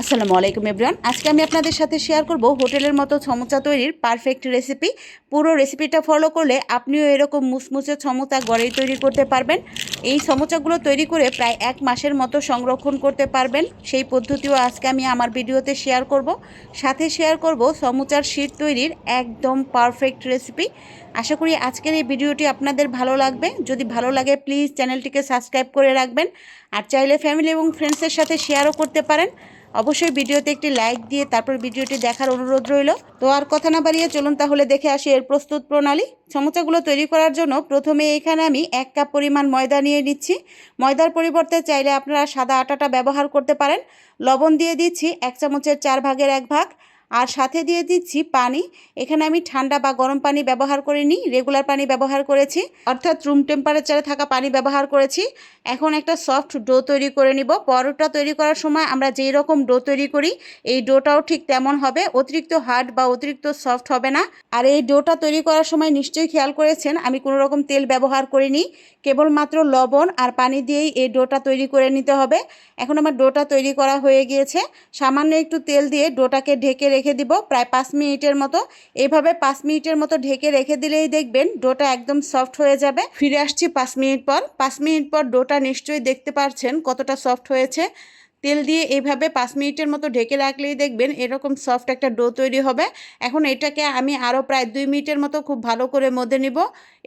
আসসালামু আলাইকুম এভরিওয়ান আজকে আমি আপনাদের সাথে শেয়ার করব হোটেলের মতো সমোচা তৈরির পারফেক্ট রেসিপি পুরো রেসিপিটা ফলো করলে আপনিও এরকম মুসমুসে সমোচা গড়েই তৈরি করতে পারবেন। এই সমোচাগুলো তৈরি করে প্রায় এক মাসের মতো সংরক্ষণ করতে পারবেন। সেই পদ্ধতিও আজকে আমি আমার ভিডিওতে শেয়ার করব। সাথে শেয়ার করব সমোচার শীত তৈরির একদম পারফেক্ট রেসিপি আশা করি আজকের এই ভিডিওটি আপনাদের ভালো লাগবে। যদি ভালো লাগে প্লিজ চ্যানেলটিকে সাবস্ক্রাইব করে রাখবেন। আর চাইলে ফ্যামিলি এবং ফ্রেন্ডসের সাথে শেয়ারও করতে পারেন। অবশ্যই ভিডিওতে একটি লাইক দিয়ে তারপর ভিডিওটি দেখার অনুরোধ রইল। তো আর কথা না বাড়িয়ে চলুন তাহলে দেখে আসি এর প্রস্তুত প্রণালী। সমোচাগুলো তৈরি করার জন্য প্রথমে এখানে আমি এক কাপ পরিমাণ ময়দা নিয়ে নিচ্ছি। ময়দার পরিবর্তে চাইলে আপনারা সাদা আটাটা ব্যবহার করতে পারেন। লবণ দিয়ে দিচ্ছি এক চামচের চার ভাগের এক ভাগ। আর সাথে দিয়ে দিচ্ছি পানি। এখানে আমি ঠান্ডা বা গরম পানি ব্যবহার করিনি রেগুলার পানি ব্যবহার করেছি। অর্থাৎ রুম টেম্পারেচারে থাকা পানি ব্যবহার করেছি। এখন একটা সফট ডো তৈরি করে নিব। পরোটা তৈরি করার সময় আমরা যেই রকম ডো তৈরি করি, এই ডোটাও ঠিক তেমন হবে। অতিরিক্ত হার্ড বা অতিরিক্ত সফট হবে না। আর এই ডোটা তৈরি করার সময় নিশ্চয়ই খেয়াল করেছেন, আমি কোনো রকম তেল ব্যবহার করিনি। কেবলমাত্র লবণ আর পানি দিয়েই এই ডোটা তৈরি করে নিতে হবে। এখন আমার ডোটা তৈরি করা হয়ে গিয়েছে। সামান্য একটু তেল দিয়ে ডোটাকে ঢেকে রেখে দিব, প্রায় পাঁচ মিনিটের মতো। এভাবে পাঁচ মিনিটের মতো ঢেকে রেখে দিলেই দেখবেন ডোটা একদম সফট হয়ে যাবে। ফিরে আসছি পাঁচ মিনিট পর। পাঁচ মিনিট পর ডোটা নিশ্চয়ই দেখতে পারছেন কতটা সফট হয়েছে। তেল দিয়ে এইভাবে পাঁচ মিনিটের মতো ঢেকে রাখলেই দেখবেন এরকম সফট একটা ডো তৈরি হবে। এখন এটাকে আমি আরও প্রায় দুই মিনিটের মতো খুব ভালো করে মধ্যে নিব।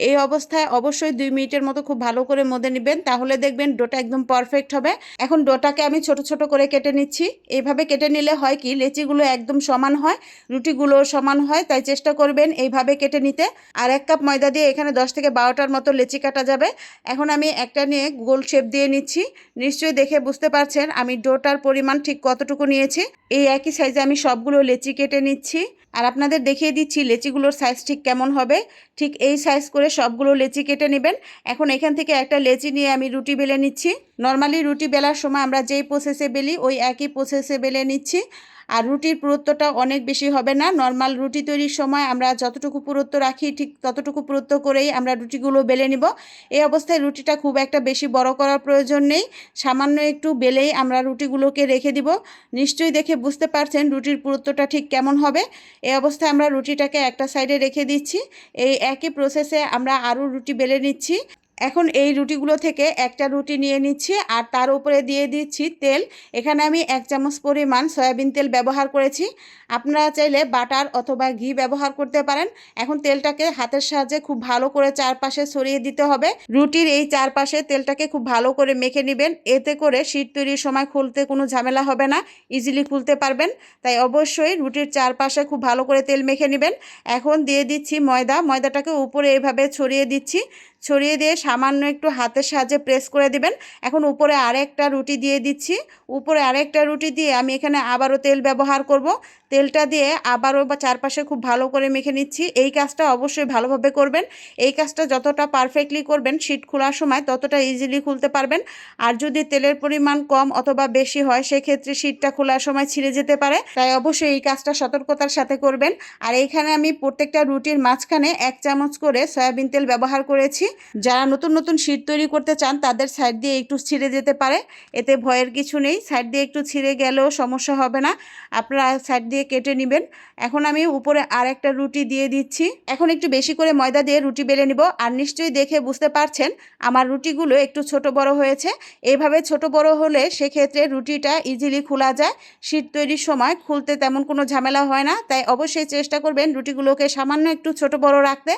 এই অবস্থায় অবশ্যই দুই মিনিটের মতো খুব ভালো করে মধ্যে নেবেন, তাহলে দেখবেন ডোটা একদম পারফেক্ট হবে। এখন ডোটাকে আমি ছোট ছোট করে কেটে নিচ্ছি। এইভাবে কেটে নিলে হয় কি, লেচিগুলো একদম সমান হয় রুটিগুলো সমান হয়, তাই চেষ্টা করবেন এইভাবে কেটে নিতে। আর এক কাপ ময়দা দিয়ে এখানে দশ থেকে বারোটার মতো লেচি কাটা যাবে। এখন আমি একটা নিয়ে গোল শেপ দিয়ে নিচ্ছি। নিশ্চয়ই দেখে বুঝতে পারছেন, আমি ডোটার পরিমাণ ঠিক কতটুকু নিয়েছি? এই একই সাইজে আমি সবগুলো লেচি কেটে নিচ্ছি। আর আপনাদের দেখিয়ে দিচ্ছি লেচিগুলোর সাইজ ঠিক কেমন হবে। ঠিক এই সাইজ করে সবগুলো লেচি কেটে নেবেন। এখন এখান থেকে একটা লেচি নিয়ে আমি রুটি বেলে নিচ্ছি। নর্মালি রুটি বেলার সময় আমরা যেই প্রসেসে বেলি, ওই একই প্রসেসে বেলে নিচ্ছি। আর রুটির পুরুত্বটা অনেক বেশি হবে না। নর্মাল রুটি তৈরির সময় আমরা যতটুকু পুরুত্ব রাখি, ঠিক ততটুকু পুরুত্ব করেই আমরা রুটিগুলো বেলে নিব। এই অবস্থায় রুটিটা খুব একটা বেশি বড় করার প্রয়োজন নেই। সামান্য একটু বেলেই আমরা রুটিগুলোকে রেখে দিব। নিশ্চয়ই দেখে বুঝতে পারছেন রুটির পুরুত্বটা ঠিক কেমন হবে। এই অবস্থায় আমরা রুটিটাকে একটা সাইডে রেখে দিচ্ছি। এই একই প্রসেসে আমরা আরও রুটি বেলে নিচ্ছি। এখন এই রুটিগুলো থেকে একটা রুটি নিয়ে নিচ্ছি আর তার উপরে দিয়ে দিচ্ছি তেল। এখানে আমি এক চামচ পরিমাণ সয়াবিন তেল ব্যবহার করেছি। আপনারা চাইলে বাটার অথবা ঘি ব্যবহার করতে পারেন। এখন তেলটাকে হাতের সাহায্যে খুব ভালো করে চারপাশে ছড়িয়ে দিতে হবে। রুটির এই চারপাশে তেলটাকে খুব ভালো করে মেখে নেবেন। এতে করে শীত তৈরির সময় খুলতে কোনো ঝামেলা হবে না, ইজিলি খুলতে পারবেন। তাই অবশ্যই রুটির চারপাশে খুব ভালো করে তেল মেখে নেবেন। এখন দিয়ে দিচ্ছি ময়দা। ময়দাটাকে উপরে এভাবে ছড়িয়ে দিচ্ছি। ছড়িয়ে দিয়ে সামান্য একটু হাতের সাহায্যে প্রেস করে দিবেন। এখন উপরে আরেকটা রুটি দিয়ে দিচ্ছি। উপরে আরেকটা রুটি দিয়ে আমি এখানে আবারও তেল ব্যবহার করব। তেলটা দিয়ে আবারও বা চারপাশে খুব ভালো করে মেখে নিচ্ছি। এই কাজটা অবশ্যই ভালোভাবে করবেন। এই কাজটা যতটা পারফেক্টলি করবেন শীট খোলার সময় ততটা ইজিলি খুলতে পারবেন। আর যদি তেলের পরিমাণ কম অথবা বেশি হয়, সেক্ষেত্রে শীটটা খোলার সময় ছিঁড়ে যেতে পারে। তাই অবশ্যই এই কাজটা সতর্কতার সাথে করবেন। আর এইখানে আমি প্রত্যেকটা রুটির মাঝখানে এক চামচ করে সয়াবিন তেল ব্যবহার করেছি। যারা নতুন নতুন শীট তৈরি করতে চান, তাদের সাইড দিয়ে একটু ছিঁড়ে যেতে পারে। এতে ভয়ের কিছু নেই। সাইড দিয়ে একটু ছিঁড়ে গেলেও সমস্যা হবে না। আপনারা সাইড দিয়ে কেটে নেবেন। এখন আমি উপরে আর একটা রুটি দিয়ে দিচ্ছি। এখন একটু বেশি করে ময়দা দিয়ে রুটি বেলে নিব আর নিশ্চয়ই দেখে বুঝতে পারছেন আমার রুটিগুলো একটু ছোট বড় হয়েছে। এইভাবে ছোট বড় হলে সেক্ষেত্রে রুটিটা ইজিলি খোলা যায়। শীত তৈরির সময় খুলতে তেমন কোনো ঝামেলা হয় না। তাই অবশ্যই চেষ্টা করবেন রুটিগুলোকে সামান্য একটু ছোট বড় রাখতে।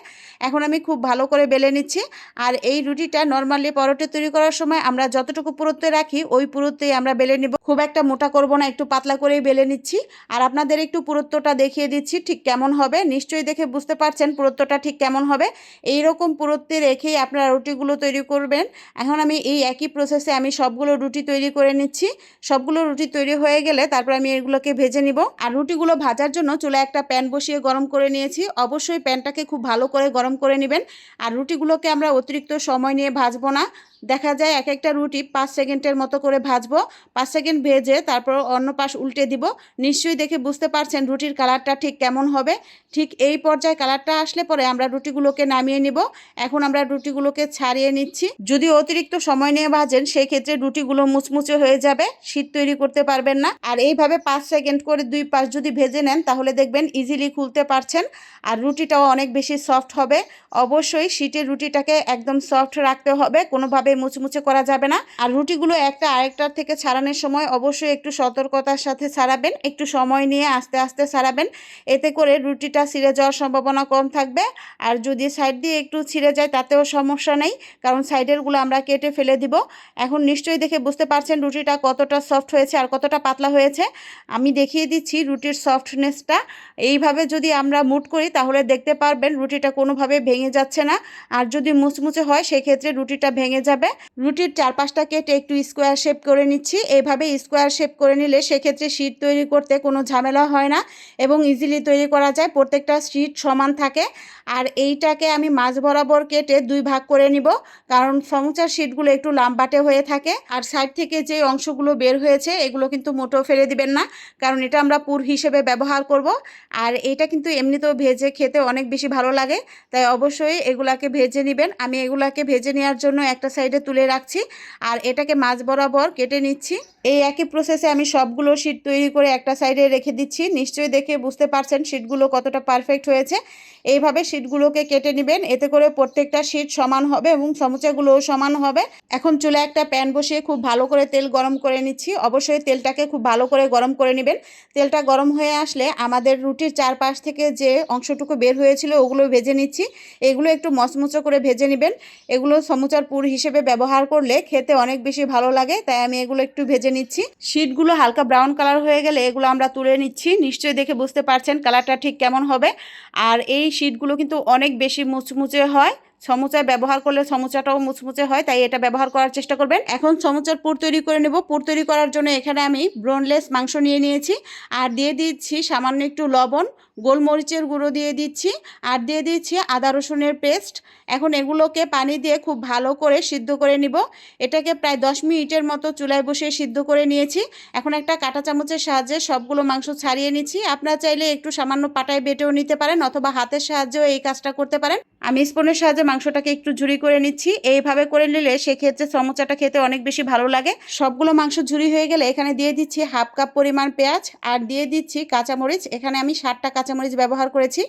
এখন আমি খুব ভালো করে বেলে নিচ্ছি। আর এই রুটিটা নর্মালি পরোটা তৈরি করার সময় আমরা যতটুকু পুরুত্বে রাখি, ওই পুরুত্বেই আমরা বেলে নিব। খুব একটা মোটা করব না, একটু পাতলা করেই বেলে নিচ্ছি। আর আপনাদের একটু পুরুত্বটা দেখিয়ে দিচ্ছি, ঠিক কেমন হবে? নিশ্চয়ই দেখে বুঝতে পারছেন পুরুত্বটা ঠিক কেমন হবে। এই রকম পুরুত্বে রেখেই আপনারা রুটিগুলো তৈরি করবেন। এখন আমি এই একই প্রসেসে আমি সবগুলো রুটি তৈরি করে নিচ্ছি। সবগুলো রুটি তৈরি হয়ে গেলে তারপর আমি এগুলোকে ভেজে নিব। আর রুটিগুলো ভাজার জন্য চুলা একটা প্যান বসিয়ে গরম করে নিয়েছি। অবশ্যই প্যানটাকে খুব ভালো করে গরম করে নেবেন। আর রুটিগুলোকে আমরা অতিরিক্ত সময় নিয়ে ভাজবো না। দেখা যায় এক একটা রুটি পাঁচ সেকেন্ডের মতো করে ভাজবো, পাঁচ সেকেন্ড ভেজে তারপর অন্য পাশ উল্টে দিব। নিশ্চয়ই দেখে বুঝতে পারছেন রুটির কালারটা ঠিক কেমন হবে। ঠিক এই পর্যায়ে কালারটা আসলে পরে আমরা রুটিগুলোকে নামিয়ে নিব। এখন আমরা রুটিগুলোকে ছাড়িয়ে নিচ্ছি। যদি অতিরিক্ত সময় নিয়ে ভাজেন সেই ক্ষেত্রে রুটিগুলো মুচমুচে হয়ে যাবে, শীত তৈরি করতে পারবেন না। আর এইভাবে পাঁচ সেকেন্ড করে দুই পাশ যদি ভেজে নেন, তাহলে দেখবেন ইজিলি খুলতে পারছেন। আর রুটিটাও অনেক বেশি সফট হবে। অবশ্যই শীতের রুটিটাকে একদম সফট রাখতে হবে। কোনোভাবে মুচমুচে করা যাবে না। আর রুটিগুলো একটা আরেকটার থেকে ছাড়ানোর সময় অবশ্যই একটু সতর্কতার সাথে ছাড়াবেন। একটু সময় নিয়ে আস্তে আস্তে ছাড়াবেন। এতে করে রুটিটা ছিঁড়ে যাওয়ার সম্ভাবনা কম থাকবে। আর যদি সাইড দিয়ে একটু ছিঁড়ে যায়, তাতেও সমস্যা নেই। কারণ সাইডেরগুলো আমরা কেটে ফেলে দিব। এখন নিশ্চয়ই দেখে বুঝতে পারছেন রুটিটা কতটা সফট হয়েছে আর কতটা পাতলা হয়েছে। আমি দেখিয়ে দিচ্ছি রুটির সফটনেসটা। এইভাবে যদি আমরা মুট করি, তাহলে দেখতে পারবেন রুটিটা কোনোভাবে ভেঙে যাচ্ছে না। আর যদি মুচমুচে হয়, সেক্ষেত্রে রুটিটা ভেঙে যাবে। রুটির চারপাশটা কেটে একটু স্কোয়ার শেপ করে নিচ্ছি। এইভাবে স্কোয়ার শেপ করে নিলে সেক্ষেত্রে শীট তৈরি করতে কোনো ঝামেলা হয় না এবং ইজিলি তৈরি করা যায়। প্রত্যেকটা শীট সমান থাকে। আর এইটাকে আমি মাছ বরাবর কেটে দুই ভাগ করে নিব। কারণ সমুচার শীটগুলো একটু লাম্বাটে হয়ে থাকে। আর সাইড থেকে যে অংশগুলো বের হয়েছে, এগুলো কিন্তু মোটো ফেলে দিবেন না। কারণ এটা আমরা পুর হিসেবে ব্যবহার করব। আর এটা কিন্তু এমনিতেও ভেজে খেতে অনেক বেশি ভালো লাগে। তাই অবশ্যই এগুলাকে ভেজে নেবেন। আমি এগুলাকে ভেজে নেওয়ার জন্য একটা তুলে রাখছি আর এটাকে মাছ বরাবর কেটে নিচ্ছি। এই একই প্রসেসে আমি সবগুলো শীট তৈরি করে একটা সাইডে রেখে দিচ্ছি। নিশ্চয়ই দেখে বুঝতে পারছেন শীটগুলো কতটা পারফেক্ট হয়েছে। এইভাবে শীটগুলোকে কেটে নেবেন। এতে করে প্রত্যেকটা শীট সমান হবে এবং সমুচাগুলোও সমান হবে। এখন চুলে একটা প্যান বসিয়ে খুব ভালো করে তেল গরম করে নিচ্ছি। অবশ্যই তেলটাকে খুব ভালো করে গরম করে নেবেন। তেলটা গরম হয়ে আসলে আমাদের রুটির চারপাশ থেকে যে অংশটুকু বের হয়েছিল ওগুলো ভেজে নিচ্ছি। এগুলো একটু মচমচো করে ভেজে নেবেন। এগুলো সমুচার পুর হিসেবে ব্যবহার করলে খেতে অনেক বেশি ভালো লাগে, তাই আমি এগুলো একটু ভেজে নিচ্ছি। শীটগুলো হালকা ব্রাউন কালার হয়ে গেলে এগুলো আমরা তুলে নিচ্ছি, নিশ্চয়ই দেখে বুঝতে পারছেন কালারটা ঠিক কেমন হবে। আর এই শীটগুলো কিন্তু অনেক বেশি মুচমুচে হয়, সমুচায় ব্যবহার করলে সমুচাটাও মুচমুচে হয়, তাই এটা ব্যবহার করার চেষ্টা করবেন। এখন সমুচার পুর তৈরি করে নেব, পুর তৈরি করার জন্য এখানে আমি ব্রোনলেস মাংস নিয়ে নিয়েছি, আর দিয়ে দিচ্ছি সামান্য একটু লবণ গোলমরিচের গুঁড়ো দিয়ে দিচ্ছি আর দিয়ে দিচ্ছি আদা রসুনের পেস্ট। এখন এগুলোকে পানি দিয়ে খুব ভালো করে সিদ্ধ করে নিব। এটাকে প্রায় দশ মিনিটের মতো চুলায় বসিয়ে সিদ্ধ করে নিয়েছি। এখন একটা কাঁটা চামচের সাহায্যে সবগুলো মাংস ছাড়িয়ে নিচ্ছি। আপনারা চাইলে একটু সামান্য পাটায় বেটেও নিতে পারেন অথবা হাতের সাহায্যেও এই কাজটা করতে পারেন। আমি স্পুনের সাহায্যে মাংসটাকে একটু ঝুরি করে নিচ্ছি। এইভাবে করে নিলে সেক্ষেত্রে সমোচাটা খেতে অনেক বেশি ভালো লাগে। সবগুলো মাংস ঝুরি হয়ে গেলে এখানে দিয়ে দিচ্ছি হাফ কাপ পরিমাণ পেঁয়াজ। আর দিয়ে দিচ্ছি কাঁচামরিচ। এখানে আমি ষাটটা কাঁচামরিচ ব্যবহার করেছি।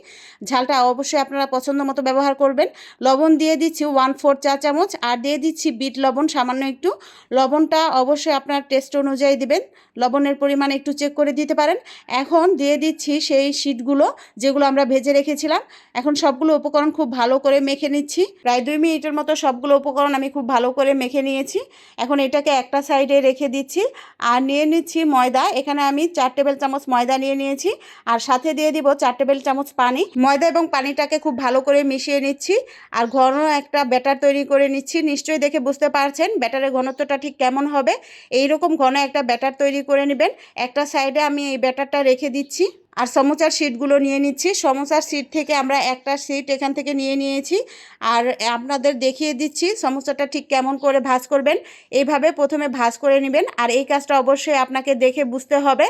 ঝালটা অবশ্যই আপনারা পছন্দ মতো ব্যবহার করবেন। লবণ দিয়ে দিচ্ছি ওয়ান ফোর চা চামচ আর দিয়ে দিচ্ছি বিট লবণ, সামান্য একটু। লবণটা অবশ্যই আপনার টেস্ট অনুযায়ী দিবেন। লবণের পরিমাণ একটু চেক করে দিতে পারেন। এখন দিয়ে দিচ্ছি সেই শীটগুলো যেগুলো আমরা ভেজে রেখেছিলাম। এখন সবগুলো উপকরণ খুব ভালো করে মেখে নিচ্ছি। প্রায় দুই মিনিটের মতো সবগুলো উপকরণ আমি খুব ভালো করে মেখে নিয়েছি। এখন এটাকে একটা সাইডে রেখে দিচ্ছি। আর নিয়ে নিচ্ছি ময়দা। এখানে আমি চার টেবিল চামচ ময়দা নিয়ে নিয়েছি। আর সাথে দিয়ে দিব চার টেবিল চামচ পানি। ময়দা এবং পানিটাকে খুব ভালো করে মিশিয়ে নিচ্ছি। আর ঘন একটা ব্যাটার তৈরি করে নিচ্ছি। নিশ্চয়ই দেখে বুঝতে পারছেন ব্যাটারের ঘনত্বটা ঠিক কেমন হবে। এই রকম ঘন একটা ব্যাটার তৈরি করে নেবেন। একটা সাইডে আমি এই ব্যাটারটা রেখে দিচ্ছি। আর সমোসার সিটগুলো নিয়ে নিচ্ছি। সমোসার সিট থেকে আমরা একটা সিট এখান থেকে নিয়ে নিয়েছি। আর আপনাদের দেখিয়ে দিচ্ছি সমোসাটা ঠিক কেমন করে ভাজ করবেন। এইভাবে প্রথমে ভাজ করে নেবেন। আর এই কাজটা অবশ্যই আপনাকে দেখে বুঝতে হবে।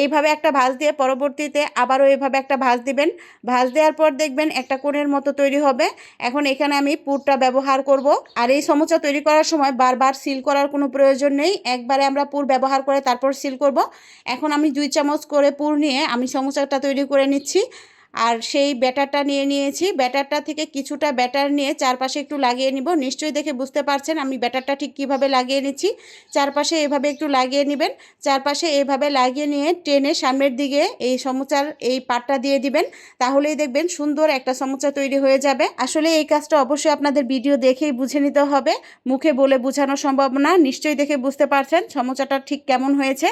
এইভাবে একটা ভাজ দিয়ে পরবর্তীতে আবারও এইভাবে একটা ভাজ দিবেন। ভাজ দেওয়ার পর দেখবেন একটা কোণের মতো তৈরি হবে। এখন এখানে আমি পুরটা ব্যবহার করব। আর এই সমোসা তৈরি করার সময় বারবার সিল করার কোনো প্রয়োজন নেই। একবারে আমরা পুর ব্যবহার করে তারপর সিল করব। এখন আমি দুই চামচ করে পুর নিয়ে আমি সমোসাটা তৈরি করে নিচ্ছি। আর সেই ব্যাটারটা নিয়ে নিয়েছি। ব্যাটারটা থেকে কিছুটা ব্যাটার নিয়ে চারপাশে একটু লাগিয়ে নিব। নিশ্চয়ই দেখে বুঝতে পারছেন আমি ব্যাটারটা ঠিক কীভাবে লাগিয়ে নিচ্ছি। চারপাশে এভাবে একটু লাগিয়ে নেবেন। চারপাশে এভাবে লাগিয়ে নিয়ে টেনে সামনের দিকে এই সমোচার এই পাটটা দিয়ে দিবেন। তাহলেই দেখবেন সুন্দর একটা সমোচা তৈরি হয়ে যাবে। আসলে এই কাজটা অবশ্যই আপনাদের ভিডিও দেখেই বুঝে নিতে হবে। মুখে বলে বোঝানো সম্ভব না। নিশ্চয়ই দেখে বুঝতে পারছেন সমোচাটা ঠিক কেমন হয়েছে।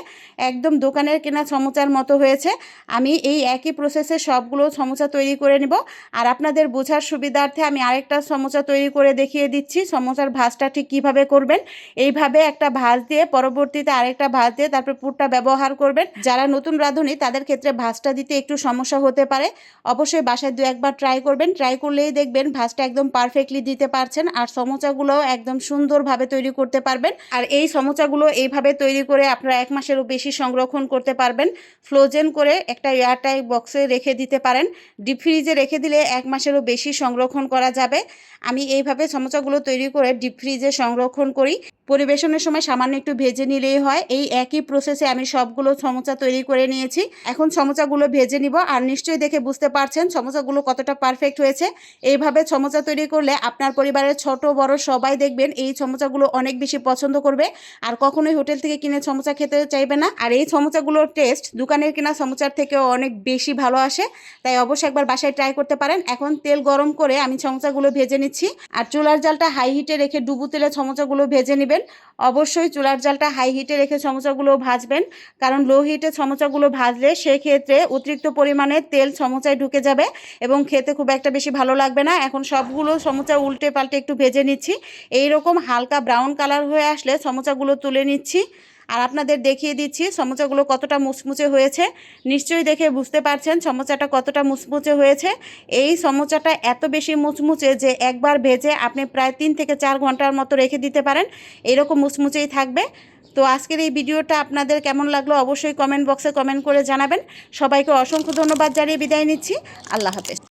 একদম দোকানের কেনা সমোচার মতো হয়েছে। আমি এই একই প্রসেসে সবগুলো সমোসা তৈরি করে নিব। আর আপনাদের বোঝার সুবিধার্থে আমি আরেকটা সমোসা তৈরি করে দেখিয়ে দিচ্ছি। সমোসার ভাজটা ঠিক কীভাবে করবেন? এইভাবে একটা ভাজ দিয়ে পরবর্তীতে আরেকটা ভাজ দিয়ে তারপর পুরটা ব্যবহার করবেন। যারা নতুন রাঁধুনি, তাদের ক্ষেত্রে ভাজটা দিতে একটু সমস্যা হতে পারে। অবশ্যই বাসায় দু একবার ট্রাই করবেন। ট্রাই করলেই দেখবেন ভাজটা একদম পারফেক্টলি দিতে পারছেন আর সমোসাগুলো একদম সুন্দরভাবে তৈরি করতে পারবেন। আর এই সমোসাগুলো এইভাবে তৈরি করে আপনারা এক মাসেরও বেশি সংরক্ষণ করতে পারবেন। ফ্লোজেন করে একটা এয়ারটাইট বক্সে রেখে দিতে পারেন। ডিপ ফ্রিজে রেখে দিলে এক মাসেরও বেশি সংরক্ষণ করা যাবে। আমি এইভাবে সমোসাগুলো তৈরি করে ডিপ ফ্রিজে সংরক্ষণ করি। পরিবেশনের সময় সামান্য একটু ভেজে নিলেই হয়। এই একই প্রসেসে আমি সবগুলো সমোচা তৈরি করে নিয়েছি। এখন সমোসাগুলো ভেজে নিব আর নিশ্চয়ই দেখে বুঝতে পারছেন সমোচাগুলো কতটা পারফেক্ট হয়েছে। এইভাবে সমোসা তৈরি করলে আপনার পরিবারের ছোট, বড় সবাই দেখবেন এই সমোচাগুলো অনেক বেশি পছন্দ করবে। আর কখনোই হোটেল থেকে কিনে সমোসা খেতে চাইবে না। আর এই সমোচাগুলোর টেস্ট দোকানের কেনা সমোচার থেকেও অনেক বেশি ভালো আসে। তাই অবশ্যই একবার বাসায় ট্রাই করতে পারেন। এখন তেল গরম করে আমি সমোসাগুলো ভেজে নিচ্ছি। আর চুলার জালটা হাই হিটে রেখে ডুবু তেলে সমোচাগুলো ভেজে নেবেন। অবশ্যই চুলার জালটা হাই হিটে রেখে সমোচাগুলো ভাজবেন। কারণ লো হিটে সমোসাগুলো ভাজলে সেক্ষেত্রে অতিরিক্ত পরিমাণে তেল সমোচায় ঢুকে যাবে এবং খেতে খুব একটা বেশি ভালো লাগবে না। এখন সবগুলো সমোচা উল্টে পাল্টে একটু ভেজে নিচ্ছি। এই রকম হালকা ব্রাউন কালার হয়ে আসলে সমোচাগুলো তুলে নিচ্ছি। আর আপনাদের দেখিয়ে দিচ্ছি সমোসাগুলো কতটা মুচমুচে হয়েছে। নিশ্চয়ই দেখে বুঝতে পারছেন সমোসাটা কতটা মুচমুচে হয়েছে। এই সমোসাটা এত বেশি মুচমুচে যে একবার ভেজে আপনি প্রায় তিন থেকে চার ঘণ্টার মতো রেখে দিতে পারেন। এরকম মুচমুচেই থাকবে। তো আজকের এই ভিডিওটা আপনাদের কেমন লাগল অবশ্যই কমেন্ট বক্সে কমেন্ট করে জানাবেন। সবাইকে অসংখ্য ধন্যবাদ জানিয়ে বিদায় নিচ্ছি। আল্লাহ হাফেজ।